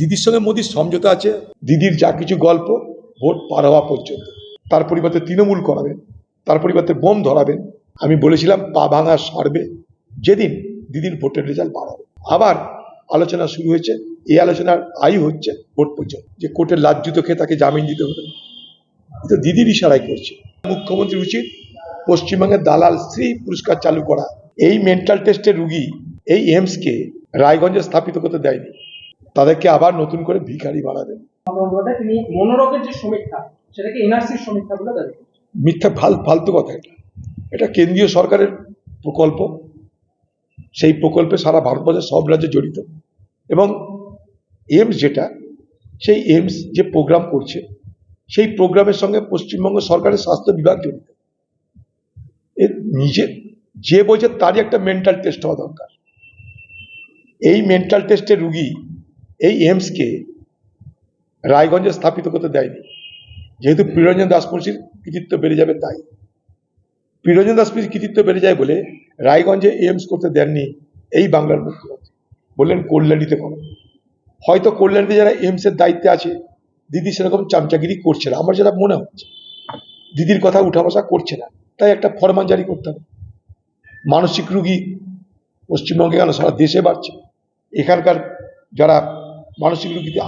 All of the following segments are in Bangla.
দিদির সঙ্গে মোদির সমঝোতা আছে, দিদির যা কিছু গল্প, ভোট পার হওয়া পর্যন্ত। তার পরিবর্তে তৃণমূল করাবেন, তার পরিবর্তে বোম ধরাবেন। আমি বলেছিলাম, পা ভাঙা সারবে। যেদিন দিদির ভোটের রেজাল্ট বাড়াবে। আবার আলোচনা শুরু হয়েছে, এই আলোচনার আয়ু হচ্ছে ভোট পর্যন্ত। যে কোর্টের লাজ্জুত খেয়ে তাকে জামিন দিতে হবে। তো দিদির ইশারাই করছে। মুখ্যমন্ত্রী উচিত পশ্চিমবঙ্গের দালাল স্ত্রী পুরস্কার চালু করা। এই মেন্টাল টেস্টের রুগী, এই এমসকে রায়গঞ্জে স্থাপিত করতে দেয়নি। তাদেরকে আবার নতুন করে ভিখারি বাড়াবেন যে সমীক্ষা সেটাকে এনআরসির সমীক্ষা বলে দাবি মিথ্যা ফাল ফালতু কথা এটা। এটা কেন্দ্রীয় সরকারের প্রকল্প। সেই প্রকল্পে সারা ভারতবর্ষের সব রাজ্যে জড়িত। এবং এমস যেটা সেই এমস যে প্রোগ্রাম করছে সেই প্রোগ্রামের সঙ্গে পশ্চিমবঙ্গ সরকারের স্বাস্থ্য বিভাগ জড়িত। এর নিজে যে বলছে তারই একটা মেন্টাল টেস্ট হওয়া দরকার। এই মেন্টাল টেস্টের রুগী এই এইমসকে রায়গঞ্জে স্থাপিত করতে দেয়নি। যেহেতু প্রিয়রঞ্জন দাসমুন্সির কৃতিত্ব বেড়ে যাবে তাই। প্রিয়রঞ্জন দাসমুন্সির কৃতিত্ব বেড়ে যায় বলে রায়গঞ্জে এইমস করতে দেননি এই বাংলার মুখ্যমন্ত্রী। বললেন, কল্যাণীতে করো। হয়তো কল্যাণীতে যারা এইমসের দায়িত্বে আছে, দিদি সেরকম চামচাগিরি করছে না। আমার যেটা মনে হচ্ছে, দিদির কথা উঠা বসা করছে না। তাই একটা ফরমান জারি করতে হবে। মানসিক রুগী পশ্চিমবঙ্গে কেন? সারা দেশে বাড়ছে। এখানকার যারা মানসিক রুগীতে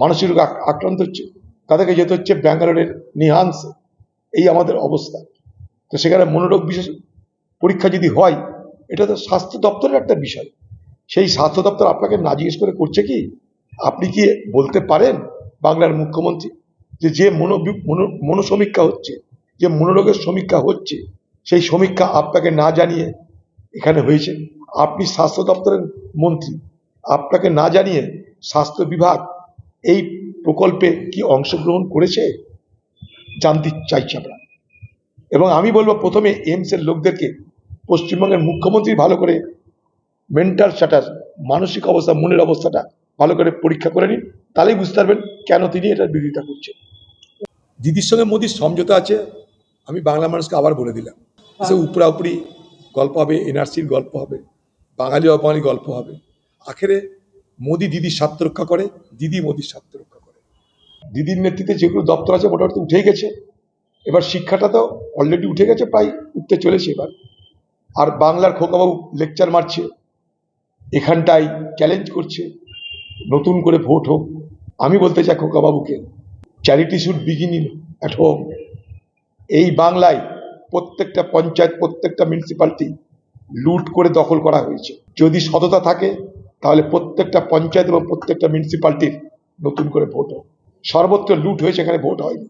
মানসিক রোগ আক- আক্রান্ত হচ্ছে, তাদেরকে যেতে হচ্ছে ব্যাঙ্গালোরের নিহান্সে। এই আমাদের অবস্থা। তো সেখানে মনোরোগ বিশেষ পরীক্ষা যদি হয়, এটা তো স্বাস্থ্য দপ্তরের একটা বিষয়। সেই স্বাস্থ্য দপ্তর আপনাকে না জিজ্ঞেস করে করছে কি? আপনি কি বলতে পারেন বাংলার মুখ্যমন্ত্রী? যে যে মনো- মনোসমীক্ষা হচ্ছে, যে মনোরোগের সমীক্ষা হচ্ছে, সেই সমীক্ষা আপনাকে না জানিয়ে এখানে হয়েছে। আপনি স্বাস্থ্য দপ্তরের মন্ত্রী, আপনাকে না জানিয়ে স্বাস্থ্য বিভাগ এই প্রকল্পে কি অংশগ্রহণ করেছে জানতে চাইছি আমরা। এবং আমি বলব প্রথমে এইমসের লোকদেরকে পশ্চিমবঙ্গের মুখ্যমন্ত্রী ভালো করে মেন্টাল স্ট্যাটাস, মানসিক অবস্থা, মনের অবস্থাটা ভালো করে পরীক্ষা করে নিন, তাহলেই বুঝতে পারবেন কেন তিনি এটার বিরোধিতা করছেন। দিদির সঙ্গে মোদির সমঝোতা আছে, আমি বাংলা মানুষকে আবার বলে দিলাম। সে উপরা উপরি গল্প হবে, এনআরসির গল্প হবে, বাঙালি অবাঙালি গল্প হবে। আখেরে মোদি দিদির স্বার্থ রক্ষা করে, দিদি মোদির স্বার্থ রক্ষা করে। দিদির নেতৃত্বে যেগুলো দপ্তর আছে, মোটামুটি উঠেই গেছে। এবার শিক্ষাটা তো অলরেডি উঠে গেছে, প্রায় উঠতে চলেছে এবার। আর বাংলার খোকাবাবু লেকচার মারছে, এখানটায় চ্যালেঞ্জ করছে, নতুন করে ভোট হোক। আমি বলতে চাই খোকাবাবুকে charity should begin in at home এই বাংলায় প্রত্যেকটা পঞ্চায়েত, প্রত্যেকটা মিউনিসিপ্যালিটি লুট করে দখল করা হয়েছে। যদি সততা থাকে তাহলে প্রত্যেকটা পঞ্চায়েত এবং প্রত্যেকটা মিউনিসিপ্যালিটির নতুন করে ভোট হোক সর্বত্র লুট হয়েছে এখানে ভোট হয়নি।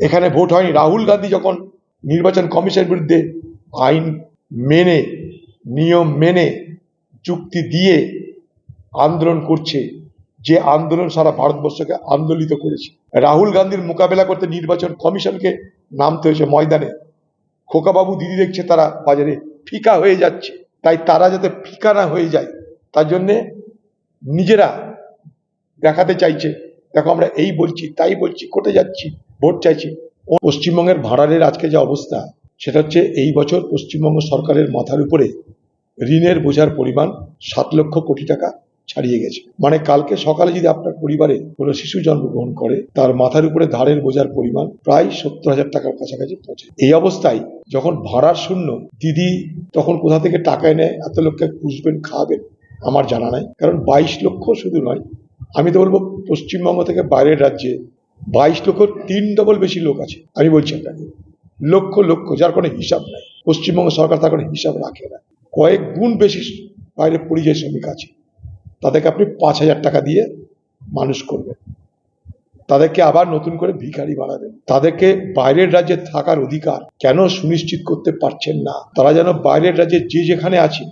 এখানে ভোট হয়নি। রাহুল গান্ধী যখন নির্বাচন কমিশনের বিরুদ্ধে আইন মেনে, নিয়ম মেনে চুক্তি দিয়ে আন্দোলন করছে, যে আন্দোলন সারা ভারতবর্ষকে আন্দোলিত করেছে। রাহুল গান্ধীর মোকাবেলা করতে নির্বাচন কমিশনকে নামতে হয়েছে ময়দানে। খোকাবাবু দিদি দেখছে তারা বাজারে ফিকা হয়ে যাচ্ছে। তাই তারা যাতে ফিকা না হয়ে যায় তার জন্যে নিজেরা দেখাতে চাইছে, দেখো আমরা এই বলছি, তাই বলছি কোটে যাচ্ছি, ভোট চাইছি। পশ্চিমবঙ্গের ভাড়ারের আজকে যে অবস্থা, সেটা হচ্ছে এই বছর পশ্চিমবঙ্গ সরকারের মাথার উপরে ঋণের বোঝার পরিমাণ সাত লক্ষ কোটি টাকা ছাড়িয়ে গেছে। মানে কালকে সকালে যদি আপনার পরিবারে কোনো শিশু জন্মগ্রহণ করে, তার মাথার উপরে ধারের বোঝার পরিমাণ প্রায় সত্তর হাজার টাকার কাছাকাছি পৌঁছে এই অবস্থায় যখন ভাড়ার শূন্য, দিদি তখন কোথা থেকে টাকা এনে এত লোককে পুষবেন খাওয়াবেন? আমার জানা নাই। কারণ বাইশ লক্ষ শুধু নয়, আমি তো বলব পশ্চিমবঙ্গ থেকে বাইরের রাজ্যে বাইশ লক্ষ তিন ডবল বেশি লোক আছে। আমি বলছি আপনাকে, লক্ষ লক্ষ, যার কোনো হিসাব নাই। পশ্চিমবঙ্গ সরকার তার কোনো হিসাব রাখে না। কয়েক গুণ বেশি বাইরে পরিযায়ী শ্রমিক আছে। তাদেরকে আপনি পাঁচ হাজার টাকা দিয়ে মানুষ করবেন। তাদেরকে আবার নতুন করে ভিখারি বানাবেন। তাদেরকে বাইরের রাজ্যে থাকার অধিকার কেন সুনিশ্চিত করতে পারছেন না? তারা যেন বাইরের রাজ্যে যে যেখানে আছে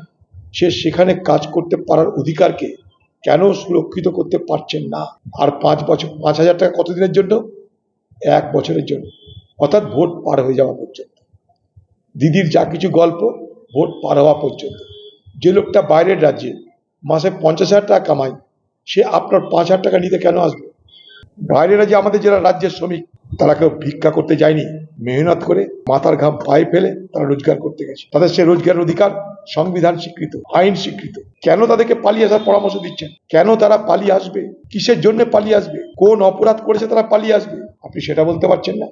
সে সেখানে কাজ করতে পারার অধিকারকে কেন সুরক্ষিত করতে পারছেন না? আর পাঁচ বছর, পাঁচ হাজার টাকা কতদিনের জন্য? এক বছরের জন্য। অর্থাৎ ভোট পার হয়ে যাওয়া পর্যন্ত। দিদির যা কিছু গল্প, ভোট পার হওয়া পর্যন্ত। যে লোকটা বাইরের রাজ্যে মাসে পঞ্চাশ হাজার টাকা কামায়, সে আপনার পাঁচ হাজার টাকা নিতে কেন আসবে? বাইরের রাজ্যে আমাদের যারা রাজ্যের শ্রমিক তারা কেউ ভিক্ষা করতে যায়নি, মেহনত করে মাথার ঘাম পায়ে ফেলে তারা রোজগার করতে গেছে। তাদের সে রোজগারের অধিকার সংবিধান স্বীকৃত, আইন স্বীকৃত। কেন তাদেরকে পালিয়ে আসার পরামর্শ দিচ্ছেন? কেন তারা পালিয়ে আসবে? কিসের জন্য পালিয়ে আসবে? কোন অপরাধ করেছে তারা পালিয়ে আসবে? আপনি সেটা বলতে পারছেন না।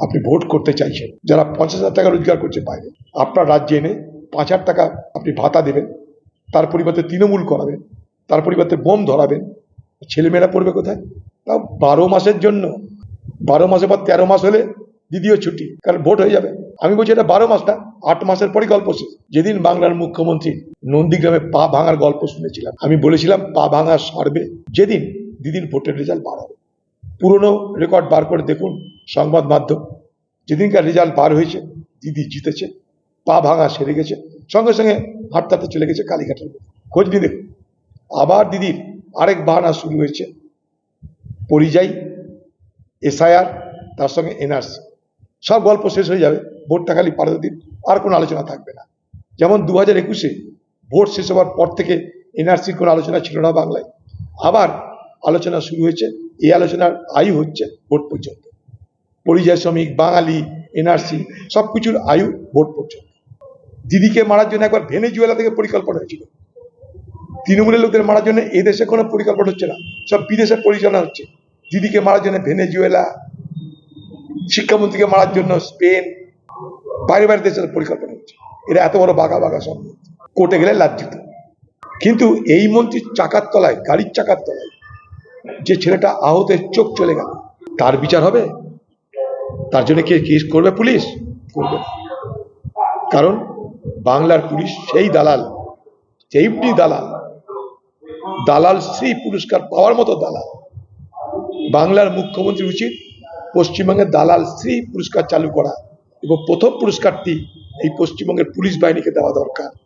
আপনি ভোট করতে চাইছেন। যারা পঞ্চাশ হাজার টাকা রোজগার করছে বাইরে, আপনার রাজ্যে এনে পাঁচ হাজার টাকা আপনি ভাতা দেবেন, তার পরিবর্তে তৃণমূল করাবেন, তার পরিবর্তে বোম ধরাবেন, ছেলেমেয়েরা পড়বে কোথায়? তাও বারো মাসের জন্য। বারো মাসের পর তেরো মাস হলে দ্বিতীয় ছুটি, কারণ ভোট হয়ে যাবে। আমি বলছি এটা বারো মাসটা আট মাসের পরই গল্প শেষ। যেদিন বাংলার মুখ্যমন্ত্রী নন্দীগ্রামে পা ভাঙার গল্প শুনেছিলাম, আমি বলেছিলাম পা ভাঙা সারবে যেদিন দিদির ভোটের রেজাল্ট বার হবে। পুরনো রেকর্ড বার করে দেখুন সংবাদ মাধ্যম, যেদিনকার রেজাল্ট বার হয়েছে, দিদি জিতেছে, পা ভাঙা সেরে গেছে, সঙ্গে সঙ্গে হাঁটতে হাঁটতে চলে গেছে কালীঘাটের। খোঁজ নিয়ে দেখুন, আবার দিদির আরেক বাহানা শুরু হয়েছে, পরিযায়ী এসআইআর তার সঙ্গে এনআরসি। সব গল্প শেষ হয়ে যাবে, ভোটটা খালি পারে দিন, আর কোনো আলোচনা থাকবে না। যেমন দু হাজার একুশে ভোট শেষ হওয়ার পর থেকে এনআরসির কোনো আলোচনা ছিল না বাংলায়। আবার আলোচনা শুরু হয়েছে, এই আলোচনার আয়ু হচ্ছে ভোট পর্যন্ত। পরিযায়ী শ্রমিক, বাঙালি, এনআরসি সব কিছুর আয়ু ভোট পর্যন্ত। দিদিকে মারার জন্য একবার ভেনেজুয়েলা থেকে পরিকল্পনা হয়েছিল। তৃণমূলের লোকদের মারার জন্য এদেশে কোনো পরিকল্পনা হচ্ছে না, সব বিদেশে পরিচালনা হচ্ছে। দিদিকে মারার জন্য ভেনেজুয়েলা, শিক্ষামন্ত্রীকে মারার জন্য স্পেন, বাইরে বাইরে দেশের পরিকল্পনা হচ্ছে। এরা এত বড় বাঘা বাঘা সব। কোর্টে গেলে লাজ্জিত। কিন্তু এই মন্ত্রীর চাকার তলায়, গাড়ির চাকার তলায় যে ছেলেটা আহতের চোখ চলে গেল, তার বিচার হবে? তার জন্য কে কেস করবে? পুলিশ করবে কারণ বাংলার পুলিশ সেই দালাল সেইটি দালাল। দালাল শ্রী পুরস্কার পাওয়ার মতো দালাল। বাংলার মুখ্যমন্ত্রী উচিত পশ্চিমবঙ্গের দালাল স্ত্রী পুরস্কার চালু করা এবং প্রথম পুরস্কারটি এই পশ্চিমবঙ্গের পুলিশ বাহিনীকে দেওয়া দরকার।